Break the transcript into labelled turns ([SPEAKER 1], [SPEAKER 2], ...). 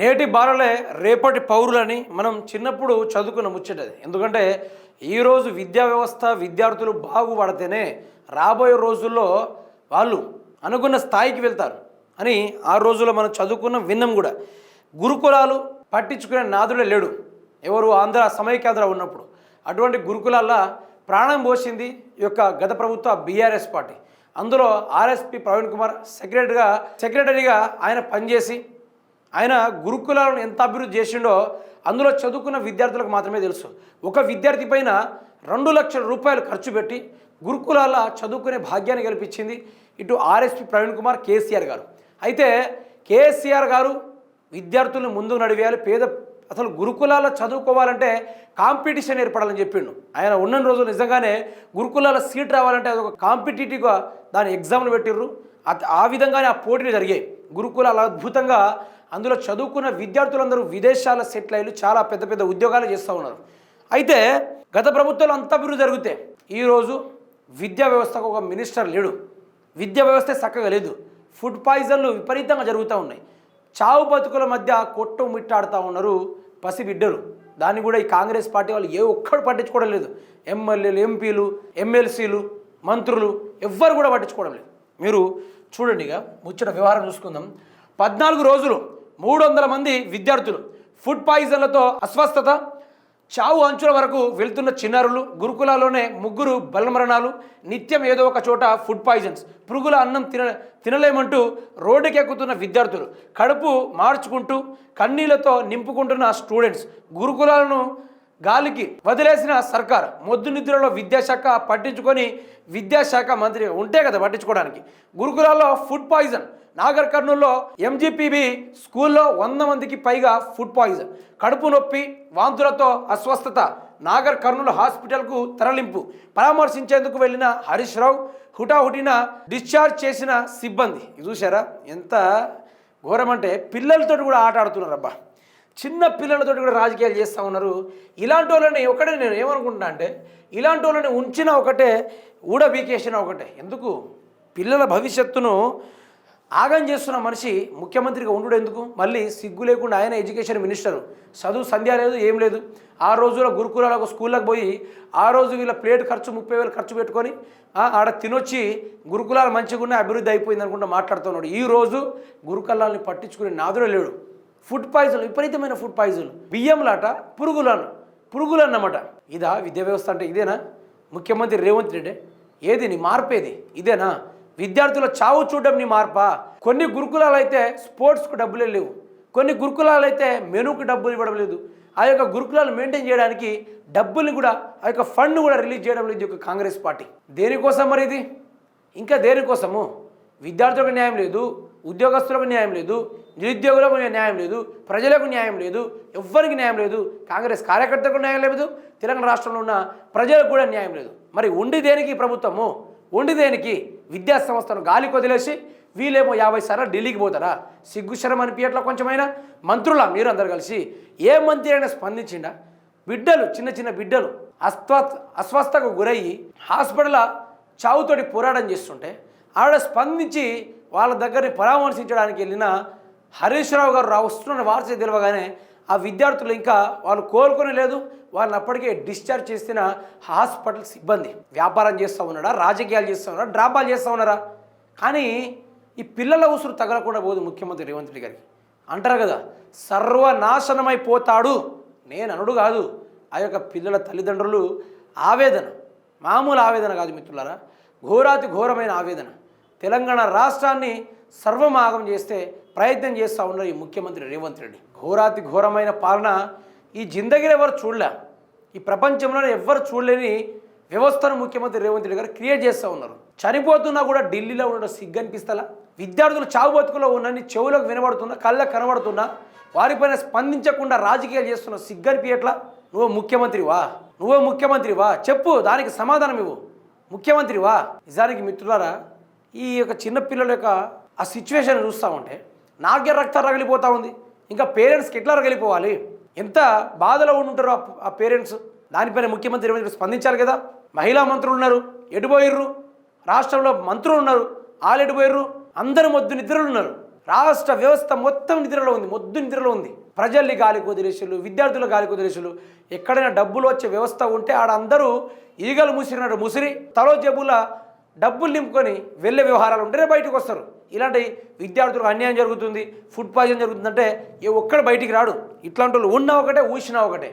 [SPEAKER 1] నేటి బాలలే రేపటి పౌరులని మనం చిన్నప్పుడు చదువుకున్న ముచ్చటది ఎందుకంటే ఈరోజు విద్యా వ్యవస్థ విద్యార్థులు బాగుపడితేనే రాబోయే రోజుల్లో వాళ్ళు అనుకున్న స్థాయికి వెళ్తారు అని ఆ రోజుల్లో మనం చదువుకున్న విన్నాం కూడా. గురుకులాలు పట్టించుకునే నాదుడే లేడు. ఎవరు ఆంధ్ర సమైక్యాంధ్ర ఉన్నప్పుడు. అటువంటి గురుకులాల్లో ప్రాణం పోసింది ఈ యొక్క గత ప్రభుత్వ బీఆర్ఎస్ పార్టీ. అందులో ఆర్ఎస్పి ప్రవీణ్ కుమార్ సెక్రటరీగా సెక్రటరీగా ఆయన పనిచేసి ఆయన గురుకులాలను ఎంత అభివృద్ధి చేసిండో అందులో చదువుకున్న విద్యార్థులకు మాత్రమే తెలుసు. ఒక విద్యార్థి పైన రెండు లక్షల రూపాయలు ఖర్చు పెట్టి గురుకులాల చదువుకునే భాగ్యాన్ని కల్పించింది ఇటు ఆర్ఎస్పి ప్రవీణ్ కుమార్ కేసీఆర్ గారు. అయితే కేసీఆర్ గారు విద్యార్థులను ముందుకు నడివేయాలి పేద అసలు గురుకులాల చదువుకోవాలంటే కాంపిటీషన్ ఏర్పడాలని చెప్పిండు. ఆయన ఉన్న రోజులు నిజంగానే గురుకులాల సీట్ రావాలంటే అది ఒక కాంపిటేటివ్గా దాని ఎగ్జామ్లు పెట్టిర్రు. ఆ విధంగానే ఆ పోటీలు జరిగాయి. గురుకులాలు అద్భుతంగా అందులో చదువుకున్న విద్యార్థులందరూ విదేశాల సెటిల్ అయ్యి చాలా పెద్ద పెద్ద ఉద్యోగాలు చేస్తూ ఉన్నారు. అయితే గత ప్రభుత్వాలు అంత అభివృద్ధి జరిగితే ఈరోజు విద్యా వ్యవస్థకు ఒక మినిస్టర్ లేడు. విద్యా వ్యవస్థ చక్కగా లేదు. ఫుడ్ పాయిజన్లు విపరీతంగా జరుగుతూ ఉన్నాయి. చావు బతుకుల మధ్య కొట్టు మిట్టాడుతూ ఉన్నారు పసిబిడ్డరు దాన్ని కూడా ఈ కాంగ్రెస్ పార్టీ వాళ్ళు ఏ ఒక్కడు పట్టించుకోవడం లేదు. ఎమ్మెల్యేలు ఎంపీలు ఎమ్మెల్సీలు మంత్రులు ఎవ్వరు కూడా పట్టించుకోవడం లేదు. మీరు చూడండి ఇక ముచ్చట వ్యవహారం చూసుకుందాం. పద్నాలుగు రోజులు మూడు వందల మంది విద్యార్థులు. ఫుడ్ పాయిజన్లతో అస్వస్థత చావు అంచుల వరకు వెళ్తున్న చిన్నారులు గురుకులాలోనే ముగ్గురు బలమరణాలు నిత్యం ఏదో ఒక చోట ఫుడ్ పాయిజన్స్ పురుగుల అన్నం తిన తినలేమంటూ రోడ్డుకెక్కుతున్న విద్యార్థులు. కడుపు మార్చుకుంటూ కన్నీళ్ళతో నింపుకుంటున్న స్టూడెంట్స్ గురుకులాలను గాలికి వదిలేసిన సర్కార్ మొద్దు నిద్రలో విద్యాశాఖ పట్టించుకొని విద్యాశాఖ మంత్రి ఉంటే కదా పట్టించుకోవడానికి. గురుకులాల్లో ఫుడ్ పాయిజన్. నాగర్ కర్నూల్లో ఎంజీపీబీ స్కూల్లో వంద మందికి పైగా ఫుడ్ పాయిజన్. కడుపు నొప్పి వాంతులతో అస్వస్థత. నాగర్ కర్నూలు హాస్పిటల్కు తరలింపు. పరామర్శించేందుకు వెళ్ళిన హరీష్ రావు హుటాహుటిన డిశ్చార్జ్ చేసిన సిబ్బంది. చూశారా? చూసారా ఎంత ఘోరమంటే పిల్లలతో కూడా ఆట ఆడుతున్నారు అబ్బా చిన్న పిల్లలతో కూడా రాజకీయాలు చేస్తూ ఉన్నారు. ఇలాంటి వాళ్ళని ఒకటే నేను ఏమనుకుంటున్నా అంటే ఇలాంటి వాళ్ళని ఉంచిన ఒకటే ఊడబీకేసిన ఒకటే. ఎందుకు? పిల్లల భవిష్యత్తును ఆగం చేస్తున్న మనిషి ముఖ్యమంత్రిగా ఉండు ఎందుకు? మళ్ళీ సిగ్గు లేకుండా ఆయన ఎడ్యుకేషన్ మినిస్టర్. చదువు సంధ్య లేదు ఏం లేదు. ఆ రోజులో గురుకులాలకు స్కూళ్ళకు పోయి ఆ రోజు వీళ్ళ ప్లేట్ ఖర్చు ముప్పై వేలు ఖర్చు పెట్టుకొని ఆడ తినొచ్చి గురుకులాలు మంచిగా ఉన్నాయి అభివృద్ధి అయిపోయింది అనుకుంటా మాట్లాడుతున్నాడు ఈ రోజు గురుకులాల్ని పట్టించుకునే నాదుడే లేడు. ఫుడ్ పాయిజన్ విపరీతమైన ఫుడ్ పాయిజన్ బియ్యంలాట పురుగులను పురుగులు అన్నమాట ఇదా విద్యా వ్యవస్థ అంటే ఇదేనా? ముఖ్యమంత్రి రేవంత్ రెడ్డి ఏది నీ మార్పేది? ఇదేనా? విద్యార్థుల చావు చూడడం నీ మార్పా? కొన్ని గురుకులాలు అయితే స్పోర్ట్స్కు డబ్బులే లేవు. కొన్ని గురుకులాలు అయితే మెనూకి డబ్బులు ఇవ్వడం లేదు. ఆ యొక్క గురుకులాలు మెయింటైన్ చేయడానికి డబ్బుల్ని కూడా ఆ యొక్క ఫండ్ కూడా రిలీజ్ చేయడం లేదు యొక్క కాంగ్రెస్ పార్టీ. దేనికోసం మరి ఇది? ఇంకా దేనికోసము? విద్యార్థులకు న్యాయం లేదు ఉద్యోగస్తులకు న్యాయం లేదు నిరుద్యోగులకు న్యాయం లేదు ప్రజలకు న్యాయం లేదు ఎవ్వరికి న్యాయం లేదు కాంగ్రెస్ కార్యకర్తలకు న్యాయం లేదు తెలంగాణ రాష్ట్రంలో ఉన్న ప్రజలకు కూడా న్యాయం లేదు. మరి ఉండి దేనికి ప్రభుత్వము? ఉండి దేనికి? విద్యా సంస్థను గాలి కొదిలేసి వీళ్ళేమో యాభై సార్లు ఢిల్లీకి పోతారా? సిగ్గుశరం అనిపించట్లా కొంచెమైనా? మంత్రులా మీరు అందరు కలిసి ఏ మంత్రి అయినా స్పందించిండా? బిడ్డలు చిన్న చిన్న బిడ్డలు అస్వ అస్వస్థకు గురయ్యి హాస్పిటల్ చావుతోటి పోరాటం చేస్తుంటే ఆవిడ స్పందించి వాళ్ళ దగ్గరని పరామర్శించడానికి వెళ్ళిన హరీష్ రావు గారు రా వస్తున్న వార్త తెలియగానే ఆ విద్యార్థులు ఇంకా వాళ్ళు కోలుకొని లేదు. వాళ్ళని అప్పటికే డిశ్చార్జ్ చేసిన హాస్పిటల్ సిబ్బంది. వ్యాపారం చేస్తూ ఉన్నారా రాజకీయాలు చేస్తూ ఉన్నారా డ్రాపాలు చేస్తూ ఉన్నారా? కానీ ఈ పిల్లల ఉసురు తగలకుండా పోదు ముఖ్యమంత్రి రేవంత్ రెడ్డి గారికి. అంటారు కదా సర్వనాశనమైపోతాడు. నేను అనుడు కాదు. ఆ యొక్క పిల్లల తల్లిదండ్రులు ఆవేదన. మామూలు ఆవేదన కాదు మిత్రులారా. ఘోరాతి ఘోరమైన ఆవేదన. తెలంగాణ రాష్ట్రాన్ని సర్వమాగం చేస్తే ప్రయత్నం చేస్తూ ఉన్నారు ఈ ముఖ్యమంత్రి రేవంత్ రెడ్డి. ఘోరాతి ఘోరమైన పాలన ఈ జిందగీలో ఎవరు చూడలే. ఈ ప్రపంచంలోనే ఎవ్వరు చూడలేని వ్యవస్థను ముఖ్యమంత్రి రేవంత్ రెడ్డి గారు క్రియేట్ చేస్తూ ఉన్నారు. చనిపోతున్నా కూడా ఢిల్లీలో ఉండడం సిగ్గు అనిపిస్తలా? విద్యార్థులు చావు బతుకులో ఉన్నని చెవులకు వినబడుతున్నా కళ్ళకు కనబడుతున్నా వారిపైన స్పందించకుండా రాజకీయాలు చేస్తున్న సిగ్గు అనిపించట్లా? నువ్వు ముఖ్యమంత్రివా నువ్వు ముఖ్యమంత్రివా చెప్పు దానికి సమాధానం ఇవ్వు. ముఖ్యమంత్రివా నిజానికి మిత్రులారా ఈ యొక్క చిన్నపిల్లల యొక్క ఆ సిచ్యువేషన్ చూస్తూ ఉంటే నాకే రక్తం రగిలిపోతూ ఉంది. ఇంకా పేరెంట్స్కి ఎట్లా రగిలిపోవాలి? ఎంత బాధలో ఉంటుంటారు ఆ- పేరెంట్స్? దానిపైన ముఖ్యమంత్రి రేవంత్ స్పందించాలి కదా. మహిళా మంత్రులు ఉన్నారు ఎటుపోయిర్రు రాష్ట్రంలో మంత్రులు ఉన్నారు వాళ్ళు ఎటుపోయిర్రు అందరు మొద్దు నిద్రలు ఉన్నారు. రాష్ట్ర వ్యవస్థ మొత్తం నిద్రలో ఉంది మొద్దు నిద్రలో ఉంది. ప్రజల్ని గాలికి వదిలేసులు విద్యార్థుల గాలికి వదిలేసులు ఎక్కడైనా డబ్బులు వచ్చే వ్యవస్థ ఉంటే ఆడ అందరూ ఈగలు ముసిరినట్టు ముసిరి తలో జబ్బుల డబ్బులు నింపుకొని వెళ్ళే వ్యవహారాలు ఉంటేనే బయటకు వస్తారు. ఇలాంటి విద్యార్థులకు అన్యాయం జరుగుతుంది ఫుడ్ పాయిజన్ జరుగుతుందంటే ఏ ఒక్కడు బయటికి రాడు. ఇట్లాంటి వాళ్ళు ఉన్నా ఒకటే ఊసినా ఒకటే.